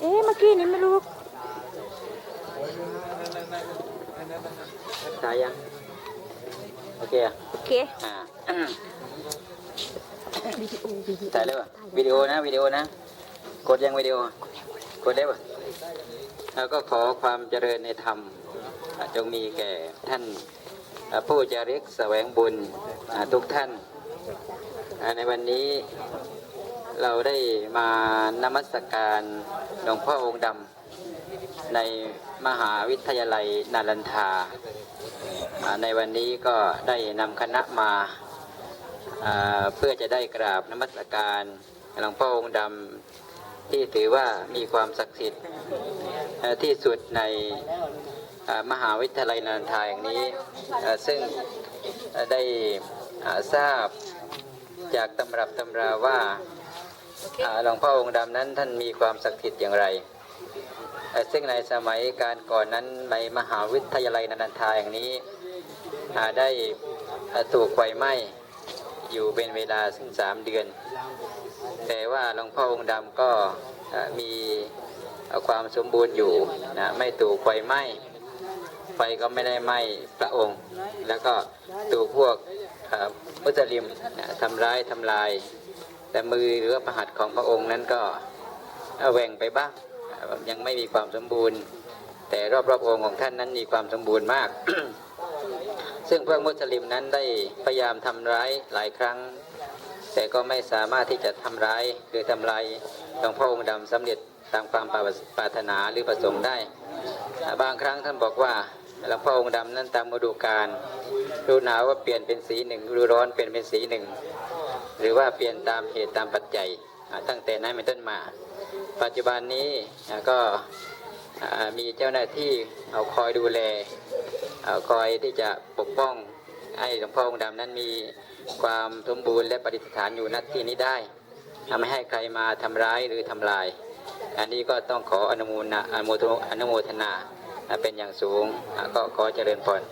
กี้นี้ไม่รู้ถ่ายยัง โอเคอะโอเคอ่าวิดีโอวิดีโอถ่ายเลยป่ะวิดีโอนะวิดีโอนะ กดยังวิดีโอ กดได้ป่ะแล้วก็ขอความเจริญในธรรมอ่าจงมีแก่ท่านอ่าผู้จาริกแสวงบุญอ่าทุกท่านอ่าในวันนี้ เราได้มานมัสการหลวงพ่อองค์ดำในมหาวิทยาลัยนารันทา ในวันนี้ก็ได้นำคณะมาเพื่อจะได้กราบนมัสการหลวงพ่อองค์ดำที่ถือว่ามีความศักดิ์สิทธิ์ที่สุดในมหาวิทยาลัยนารันทาแห่งนี้ ซึ่งได้ทราบจากตำรับตำราว่า หลวงพ่อองค์ดำนั้นท่านมีความศักดิ์สิทธิ์อย่างไร ซึ่งในสมัยการก่อนนั้นในมหาวิทยาลัยนันทาแห่งนี้ได้ถูกไฟไหม้อยู่เป็นเวลาซึ่งสามเดือน แต่ว่าหลวงพ่อองค์ดำก็มีความสมบูรณ์อยู่นะไม่ถูกไฟไหม้ไฟก็ไม่ได้ไหม้พระองค์ แล้วก็ถูกพวกมุสลิมทำร้ายทำลาย แต่มือหรือว่าประหัตของพระองค์นั้นก็แหว่งไปบ้าง ยังไม่มีความสมบูรณ์ แต่รอบๆองค์ของท่านนั้นมีความสมบูรณ์มาก ซึ่งพวกมุสลิมนั้นได้พยายามทำร้ายหลายครั้ง แต่ก็ไม่สามารถที่จะทำร้ายหรือทำลายหลวงพ่อองค์ดำสำเร็จตามความปรารถนาหรือประสงค์ได้ บางครั้งท่านบอกว่าหลวงพ่อองค์ดำนั้นตามฤดูกาลฤดูหนาวก็เปลี่ยนเป็นสีหนึ่งฤดูร้อนเปลี่ยนเป็นสีหนึ่ง หรือว่าเปลี่ยนตามเหตุตามปัจจัยตั้งแต่นั้นเป็นต้นมา ปัจจุบันนี้ก็มีเจ้าหน้าที่เอาคอยดูแลเอ่อคอยที่จะปกป้องให้หลวงพ่อองค์ดำนั้นมีความสมบูรณ์และปฏิสถานอยู่ณที่นี้ได้ทำไม่ให้ใครมาทำร้ายหรือทำลาย อันนี้ก็ต้องขออนุโมทนาอนุโมทนุโมทนาเป็นอย่างสูงก็ขอเจริญพร